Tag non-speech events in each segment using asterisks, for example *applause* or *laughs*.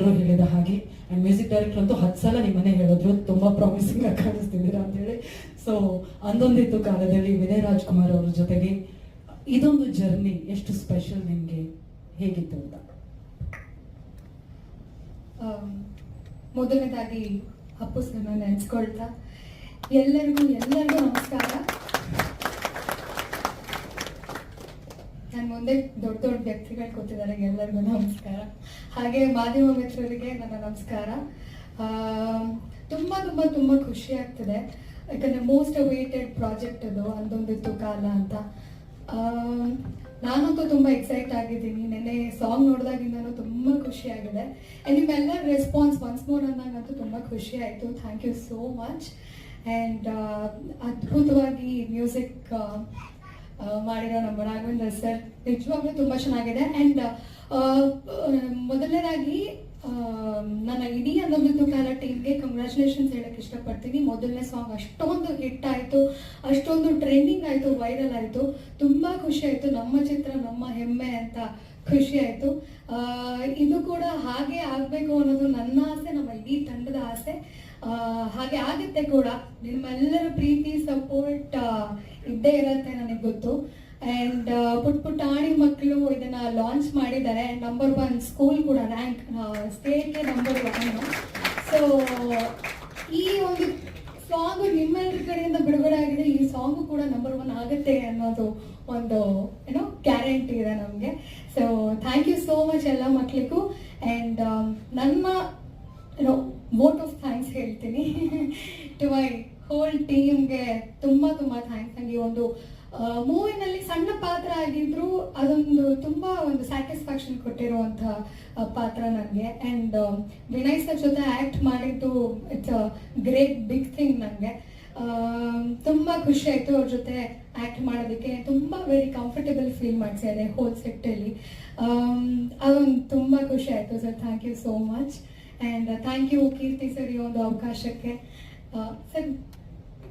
ಹೇಳಿದ ಹಾಗೆ. And music director ಅಂತೂ ಹತ್ತು ಸಲ ನಿಮ್ಮನೆ ಹೇಳಿದ್ರು. ತುಂಬಾ ಪ್ರಾಮಿಸಿಂಗ್ ಆಗಿ ಕಾಣಿಸ್ತಿದ್ದೀರಾ ಅಂತ ಹೇಳಿ. ಸೊ ಅಂದೊಂದಿತ್ತು ಕಾಲದಲ್ಲಿ ವಿನಯ್ ರಾಜ್ಕುಮಾರ್ ಅವ್ರ ಜೊತೆಗೆ. ಇದೊಂದು ಜರ್ನಿ ಎಷ್ಟು ಸ್ಪೆಷಲ್ ನಿಮಗೆ? ಹೇಗಿತ್ತು ಅಂತ? ಮೊದಲನೇದಾಗಿ ಅಪ್ಪು ಸರ್ನ ನೆನೆಸ್ಕೊಳ್ತಾ. ಎಲ್ಲರಿಗೂ ಎಲ್ಲರಿಗೂ ನಮಸ್ಕಾರ. ನನ್ನ ಮುಂದೆ ದೊಡ್ಡ ದೊಡ್ಡ ವ್ಯಕ್ತಿಗಳು ಕೂತಿದ್ದಾರೆ ಎಲ್ಲರಿಗೂ ನಮಸ್ಕಾರ. ಹಾಗೆ ಮಾಧ್ಯಮ ಮಿತ್ರರಿಗೆ ನನ್ನ ನಮಸ್ಕಾರ. ತುಂಬ ತುಂಬಾ ತುಂಬಾ ಖುಷಿ ಆಗ್ತಿದೆ. ಯಾಕಂದ್ರೆ ಮೋಸ್ಟ್ ಅವೇಟೆಡ್ ಪ್ರಾಜೆಕ್ಟ್ ಅದು, ಅಂದೊಂದಿತ್ತು ಕಾಲ ಅಂತ. ನಾನಂತೂ ತುಂಬಾ ಎಕ್ಸೈಟ್ ಆಗಿದ್ದೀನಿ. ನೆನ್ನೆ ಸಾಂಗ್ ನೋಡಿದಾಗಿಂದನೂ ತುಂಬಾ ಖುಷಿ ಆಗಿದೆ. ಆ್ಯಂಡ್ ನಿಮ್ಮೆಲ್ಲರ ರೆಸ್ಪಾನ್ಸ್ ಒನ್ಸ್ ಮೋರ್ ಅಂದಾಗಂತೂ ತುಂಬಾ ಖುಷಿ ಆಯಿತು. Thank you so much and ಅದ್ಭುತವಾಗಿ ಮ್ಯೂಸಿಕ್ ಮಾಡಿರೋ ನಮ್ಮ ರಾಘವೇಂದ್ರ ಸರ್ ನಿಜವಾಗ್ಲೂ ತುಂಬಾ ಚೆನ್ನಾಗಿದೆ. ಆ್ಯಂಡ್ ಮೊದಲನೇದಾಗಿ ನನ್ನ ಇಡೀ ಅನ್ನೊಂದು ಕಾಲ ಟೀಮ್ಗೆ ಕಂಗ್ರ್ಯಾಚುಲೇಷನ್ಸ್ ಹೇಳಕ್ ಇಷ್ಟಪಡ್ತೀನಿ. ಮೊದಲನೇ ಸಾಂಗ್ ಅಷ್ಟೊಂದು ಹಿಟ್ ಆಯ್ತು, ಅಷ್ಟೊಂದು ಟ್ರೆಂಡಿಂಗ್ ಆಯ್ತು ವೈರಲ್ ಆಯ್ತು. ತುಂಬಾ ಖುಷಿ ಆಯ್ತು. ನಮ್ಮ ಚಿತ್ರ, ನಮ್ಮ ಹೆಮ್ಮೆ ಅಂತ ಖುಷಿ ಆಯ್ತು. ಇದು ಕೂಡ ಹಾಗೆ ಆಗ್ಬೇಕು ಅನ್ನೋದು ನನ್ನ ಆಸೆ, ನಮ್ಮ ಇಡೀ ತಂಡದ ಆಸೆ. ಹಾಗೆ ಆಗುತ್ತೆ ಕೂಡ ನಿಮ್ಮೆಲ್ಲರ ಪ್ರೀತಿ ಸಪೋರ್ಟ್ ಇದ್ದೇ ಇರುತ್ತೆ ನನಗೆ ಗೊತ್ತು. ಅಂಡ್ ಪುಟ್ ಪುಟಾಣಿ ಮಕ್ಕಳು ಇದನ್ನ ಲಾಂಚ್ ಮಾಡಿದ್ದಾರೆ. ನಂಬರ್ ಒನ್ ಸ್ಕೂಲ್ ಕೂಡ ರ್ಯಾಂಕ್ ಸ್ಟೇಟ್ಗೆ ನಂಬರ್ ಒನ್ ಸೊ ಈ ಒಂದು ಸಾಂಗ್ ನಿಮ್ಮೆಲ್ಲರ ಕಡೆಯಿಂದ ಬಿಡುಗಡೆ ಆಗಿದೆ. ಈ ಸಾಂಗು ಕೂಡ ನಂಬರ್ ಒನ್ ಆಗುತ್ತೆ ಅನ್ನೋದು ಒಂದು ಏನೋ ಗ್ಯಾರಂಟಿ ಇದೆ ನಮಗೆ. So thank you so much ಎಲ್ಲ ಮಕ್ಕಳಿಗೂ ಆ್ಯಂಡ್ ನನ್ನ ಏನೋ ವೋಟ್ ಆಫ್ ಥ್ಯಾಂಕ್ಸ್ ಹೇಳ್ತೀನಿ. ಟು ಮೈ ಹೋಲ್ ಟೀಮ್ಗೆ ತುಂಬಾ ತುಂಬಾ ಥ್ಯಾಂಕ್ಸ್ ನನಗೆ ಒಂದು ಮೂವಿನಲ್ಲಿ ಸಣ್ಣ ಪಾತ್ರ ಆಗಿದ್ರು ಅದೊಂದು ತುಂಬಾ ಒಂದು ಸ್ಯಾಟಿಸ್ಫ್ಯಾಕ್ಷನ್ ಕೊಟ್ಟಿರುವಂತ ಪಾತ್ರ ನನಗೆ ಅಂಡ್ ವಿನಯ್ ಸರ್ ಜೊತೆ ಆಕ್ಟ್ ಮಾಡಿದ್ದು ಇಟ್ಸ್ ಗ್ರೇಟ್ ಬಿಗ್ ಥಿಂಗ್ ನನಗೆ ತುಂಬಾ ಖುಷಿ ಆಯ್ತು ಅವ್ರ ಜೊತೆ ಆಕ್ಟ್ ಮಾಡೋದಕ್ಕೆ. ತುಂಬಾ ವೆರಿ ಕಂಫರ್ಟಬಲ್ ಫೀಲ್ ಮಾಡಿಸಿದೆ ಹೋಲ್ ಸೆಟ್ ಅಲ್ಲಿ. ಅದೊಂದು ತುಂಬಾ ಖುಷಿ ಆಯ್ತು sir thank you so much and thank you Keerthi sir ಈ ಒಂದು ಅವಕಾಶಕ್ಕೆ. ಸರ್.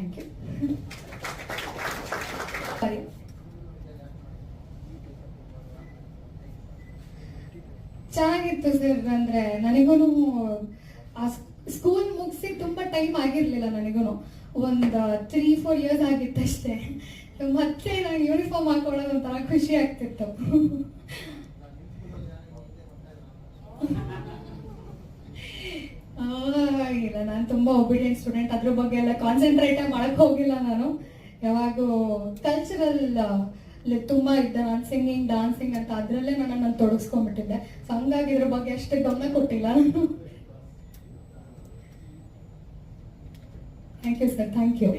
ಥ್ಯಾಂಕ್ ಯು ಚೆನ್ನಾಗಿತ್ತು ಸರ್ ಅಂದ್ರೆ ನನಗೂ ಸ್ಕೂಲ್ ಮುಗಿಸಿ ತುಂಬಾ ಟೈಮ್ ಆಗಿರ್ಲಿಲ್ಲ ನನಗೂ ಒಂದು ತ್ರೀ ಫೋರ್ ಇಯರ್ಸ್ ಆಗಿತ್ತಷ್ಟೇ. ಮತ್ತೆ ನಾನು ಯೂನಿಫಾರ್ಮ್ ಹಾಕೊಳ್ಳೋದು ಒಂಥರ ಖುಷಿ ಆಗ್ತಿತ್ತು. *laughs* ಆ, ಇಲ್ಲ ನಾನು ತುಂಬಾ ಒಬಿಡಿಯಂಟ್ ಸ್ಟೂಡೆಂಟ್ ಅದ್ರ ಬಗ್ಗೆ ಎಲ್ಲ ಕಾನ್ಸಂಟ್ರೇಟ್ ಮಾಡಕ್ ಹೋಗಿಲ್ಲ ನಾನು. ಯಾವಾಗೂ ಕಲ್ಚರಲ್ ತುಂಬಾ ಇದ್ದೆ. ನಾನು ಸಿಂಗಿಂಗ್ ಡಾನ್ಸಿಂಗ್ ಅಂತ ಅದ್ರಲ್ಲೇ ನನ್ನ ನಾನು ತೊಡಗಿಸ್ಕೊಂಡ್ಬಿಟ್ಟಿದ್ದೆ. ಸೊ ಹಂಗಾಗಿ ಇದ್ರ ಬಗ್ಗೆ ಅಷ್ಟೇ ಗಮನ ಕೊಟ್ಟಿಲ್ಲ ನಾನು. Thank you sir thank you